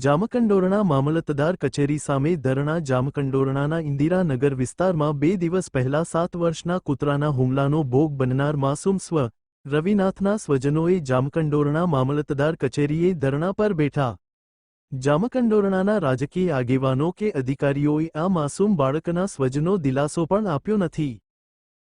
જામકંડોરણા મામલતદાર કચેરી સામે ધરણા જામકંડોરણાના ઇન્દિરાનગર વિસ્તારમાં બે દિવસ પહેલા સાત વર્ષના કૂતરાના હુમલાનો ભોગ બનનાર માસૂમ સ્વ, રવિનાથના સ્વજનોએ જામકંડોરણા મામલતદાર કચેરીએ ધરણા પર બેઠા. જામકંડોરણાના રાજકીય આગેવાનો કે અધિકારીઓએ આ માસૂમ બાળકના સ્વજનો દિલાસો પણ આપ્યો નથી.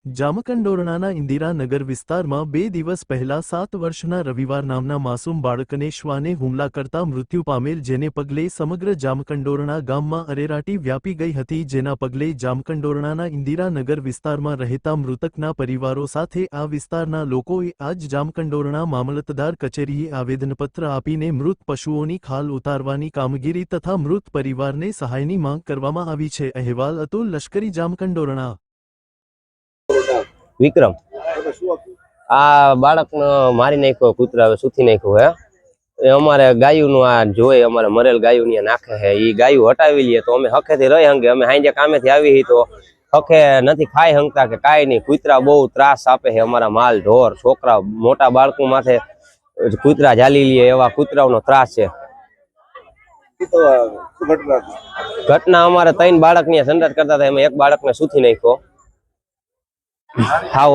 જામકંડોરણાના ઇન્દિરાનગર વિસ્તારમાં બે દિવસ પહેલા સાત વર્ષના રવિવાર નામના માસૂમ બાળકને શ્વાને હુમલા કરતા મૃત્યુ પામેલ જેને પગલે સમગ્ર જામકંડોરણા ગામમાં અરેરાટી વ્યાપી ગઈ હતી જેના પગલે જામકંડોરણાના ઇન્દિરાનગર વિસ્તારમાં રહેતા મૃતકના પરિવારો સાથે આ વિસ્તારના લોકોએ આજ જામકંડોરણા મામલતદાર કચેરીએ આવેદનપત્ર આપીને મૃત પશુઓની ખાલ ઉતારવાની કામગીરી તથા મૃત પરિવારને સહાયની માંગ કરવામાં આવી છે. અહેવાલ અતુલ લશ્કરી જામકંડોરણા વિક્રમ. આ બાળકને મારી નાખ્યો, કૂતરા સૂથી નાખ્યો હે. એ અમારે ગાયુંનું આ જોઈ અમારે મરેલ ગાયું ને નાખે છે એ ગાયું હટાવી લઈએ તો અમે હખેથી રહી હંગે. અમે હાંજે કામેથી આવી તો હખે નથી ખાઈ હંગતા કે કાંઈ નહીં. કૂતરા બહુ ત્રાસ આપે છે અમારા માલ ઢોર. છોકરા મોટા બાળકો માથે કૂતરા ઝાલી લઈએ એવા કૂતરાઓનો ત્રાસ છે. ઘટના અમારે ત્રણ બાળકની સંડાસ કરતા હતા. એમાં એક બાળકને સૂથી નાખ્યો. હાવ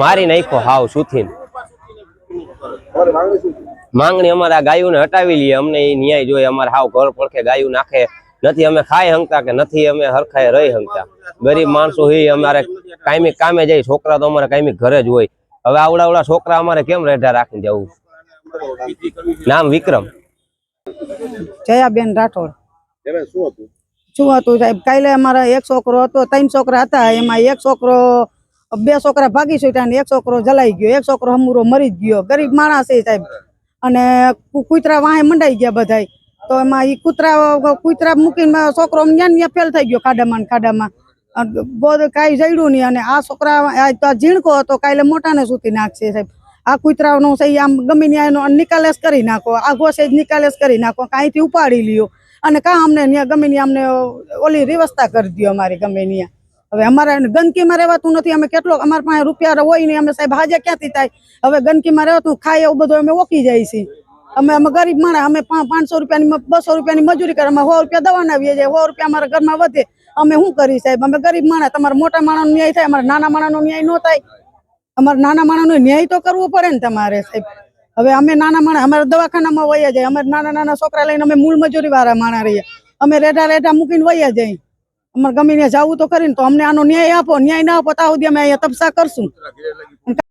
મારી નાખ્યો હાવ સુથીન. માંગણી અમારે આ ગાયોને હટાવી લઈએ. અમને એ ન્યાય જોઈએ. અમારે હાવ ઘર પડખે ગાયું નાખે. નથી અમે ખાઈ હંગતા કે નથી અમે હરખાય રહી હંગતા. ગરીબ માણસો હી અમારે કાયમી કામે જાય. છોકરા તો અમારે કાયમી ઘરે જ હોય. હવે આવડા આવડા છોકરા અમારે કેમ રેઢા રાખીને જવું? નામ વિક્રમ. જયાબેન રાઠોડ. શું હતું? શું હતું સાહેબ? કાલે અમારા એક છોકરો હતો, ત્રણ છોકરા હતા. એમાં એક છોકરો બે છોકરા ભાગી છૂટ્યા ને એક છોકરો જલાઈ ગયો, એક છોકરો હમુરો મરી ગયો. ગરીબ માણસ એ સાહેબ. અને કૂતરા વાહે મંડાઈ ગયા બધાય. તો એમાં એ કૂતરા કૂતરા મૂકીને છોકરો ન્યા ત્યાં ફેલ થઈ ગયો ખાડામાં ખાડામાં. અને કાંઈ જડ્યું નહીં. અને આ છોકરા ઝીણકો હતો, કાલે મોટાને સૂતી નાખશે સાહેબ. આ કૂતરાનો સહી આમ ગમે ત્યાં એનો નિકાલેસ કરી નાખો. આ ઘોસે જ નિકાલેસ કરી નાખો. કાંઈથી ઉપાડી લ્યો. અને કાં અમને ત્યાં ગમે ત્યાં અમને ઓલી વ્યવસ્થા કરી દો અમારી ગમે ત્યાં હવે અમારે ગંદકીમાં રહેવાતું નથી, અમે કેટલો અમારા પાસે રૂપિયા હોય નહીં અમે સાહેબ હાજર ક્યાંથી થાય? હવે ગંદકીમાં રહેવાતું, ખાય એવું બધું અમે ઓકી જાય છે અમે અમે ગરીબ માણસ, અમે પાંચસો રૂપિયાની બસો રૂપિયાની મજૂરી કરે, અમે સો રૂપિયા દવાના આવીએ જાય સો રૂપિયા અમારા ઘરમાં વધે. અમે શું કરી સાહેબ? અમે ગરીબ માણસ, તમારા મોટા માણસનો ન્યાય થાય, અમારા નાના માણસનો ન્યાય ન થાય. અમારે નાના માણસનો ન્યાય તો કરવો પડે ને તમારે સાહેબ. હવે અમે નાના માણસ, અમારા દવાખાનામાં વયા જાય, અમારે નાના નાના છોકરા લઈને અમે મૂળ મજૂરી વાળા માણસ રહીએ. અમે રેઢા રેઢા મૂકીને વયા જાય. અમારે ગમીને જવું તો કરીને તો અમને આનો ન્યાય આપો, ન્યાય ના આપો, તો સુધી અમે અહીંયા તપસા કરશું.